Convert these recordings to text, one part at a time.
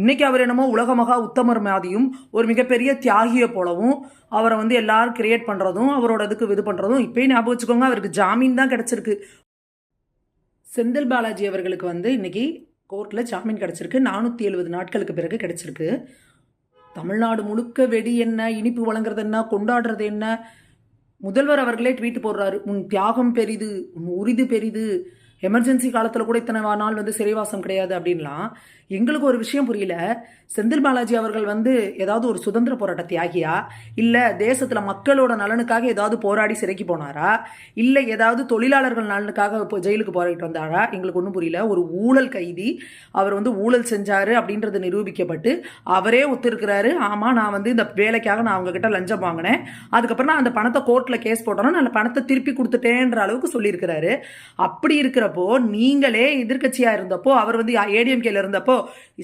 இன்னைக்கு அவர் என்னமோ உலக மகா உத்தமர் மாதியும் ஒரு மிகப்பெரிய தியாகியை போலவும் அவரை வந்து எல்லாரும் கிரியேட் பண்ணுறதும் அவரோட இதுக்கு இது பண்ணுறதும் இப்பயும் ஞாபகம் வச்சுக்கோங்க அவருக்கு ஜாமீன் தான் கிடச்சிருக்கு. செந்தில் பாலாஜி அவர்களுக்கு வந்து இன்னைக்கு கோர்ட்டில் ஜாமீன் கிடச்சிருக்கு. நானூற்றி எழுபது நாட்களுக்கு பிறகு கிடச்சிருக்கு. தமிழ்நாடு முழுக்க வெடி என்ன இனிப்பு வழங்குறது என்ன கொண்டாடுறது என்ன? முதல்வர் அவர்களே ட்வீட் போடுறாரு. உன் தியாகம் பெரிது உன் உறுதி பெரிது எமர்ஜென்சி காலத்தில் கூட இத்தனை நாள் வந்து சிறைவாசம் கிடையாது அப்படின்லாம் எங்களுக்கு ஒரு விஷயம் புரியல. செந்தில் பாலாஜி அவர்கள் வந்து ஏதாவது ஒரு சுதந்திர போராட்ட தியாகியா? இல்லை தேசத்தில் மக்களோட நலனுக்காக ஏதாவது போராடி சிறைக்கு போனாரா? இல்லை ஏதாவது தொழிலாளர்கள் நலனுக்காக இப்போ ஜெயிலுக்கு போராடிட்டு வந்தாரா? எங்களுக்கு ஒன்றும் புரியல. ஒரு ஊழல் கைதி அவர் வந்து ஊழல் செஞ்சார் அப்படின்றது நிரூபிக்கப்பட்டு அவரே ஒத்துருக்கிறாரு. ஆமாம் நான் வந்து இந்த வேலைக்காக நான் அவங்கக்கிட்ட லஞ்சம் வாங்கினேன். அதுக்கப்புறம் நான் அந்த பணத்தை கோர்ட்டில் கேஸ் போட்டோன்னா நான் அந்த பணத்தை திருப்பி கொடுத்துட்டேன்ற அளவுக்கு சொல்லியிருக்கிறாரு. அப்படி இருக்கிற இருக்கிறப்போ நீங்களே எதிர்க்கட்சியாக இருந்தப்போ அவர் வந்து ஏடிஎம்கேல இருந்தப்போ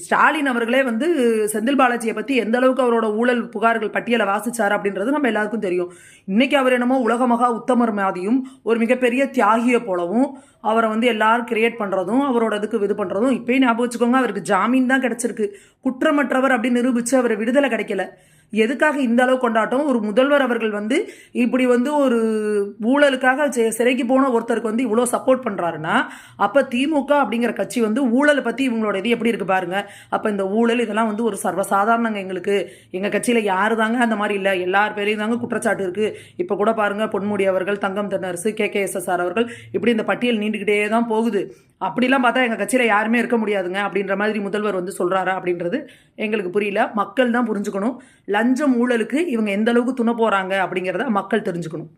ஸ்டாலின் அவர்களே வந்து செந்தில் பாலாஜியை பற்றி எந்த அளவுக்கு அவரோட ஊழல் புகார்கள் பட்டியலை வாசிச்சார் அப்படின்றது நம்ம எல்லாருக்கும் தெரியும். இன்னைக்கு அவர் என்னமோ உலக மகா உத்தமர் மாதியும் ஒரு மிகப்பெரிய தியாகியை போலவும் அவரை வந்து எல்லாரும் கிரியேட் பண்ணுறதும் அவரோட இதுக்கு இது பண்ணுறதும் இப்பயும் ஞாபகம் வச்சுக்கோங்க அவருக்கு ஜாமீன் தான் கிடச்சிருக்கு. குற்றமற்றவர் அப்படின்னு நிரூபித்து அவர் விடுதலை கிடைக்கல. எதுக்காக இந்த அளவு கொண்டாட்டம் ஒரு முதல்வர் அவர்கள் வந்து இப்படி வந்து ஒரு ஊழலுக்காக சிறைக்கு போன ஒருத்தருக்கு வந்து இவ்வளோ சப்போர்ட் பண்ணுறாருன்னா அப்போ திமுக அப்படிங்கிற கட்சி வந்து ஊழலை பற்றி இவங்களோட இது எப்படி இருக்கு பாருங்க. அப்போ இந்த ஊழல் இதெல்லாம் வந்து ஒரு சர்வசாதாரணங்க எங்களுக்கு. எங்கள் கட்சியில் யாரு தாங்க அந்த மாதிரி இல்லை. எல்லார் பேரையும் தாங்க குற்றச்சாட்டு இருக்கு. இப்போ கூட பாருங்க பொன்முடி அவர்கள் Thangam Thennarasu K. K. S. S. அவர்கள் இப்படி இந்த பட்டியல் நீண்டுக்கிட்டே தான் போகுது. அப்படிலாம் பார்த்தா எங்கள் கட்சியில் யாருமே இருக்க முடியாதுங்க அப்படின்ற மாதிரி முதல்வர் வந்து சொல்கிறாரா அப்படின்றது எங்களுக்கு புரியல. மக்கள் தான் புரிஞ்சுக்கணும். லஞ்சம் ஊழலுக்கு இவங்க எந்த அளவுக்கு துணை போகிறாங்க அப்படிங்கிறத மக்கள் தெரிஞ்சுக்கணும்.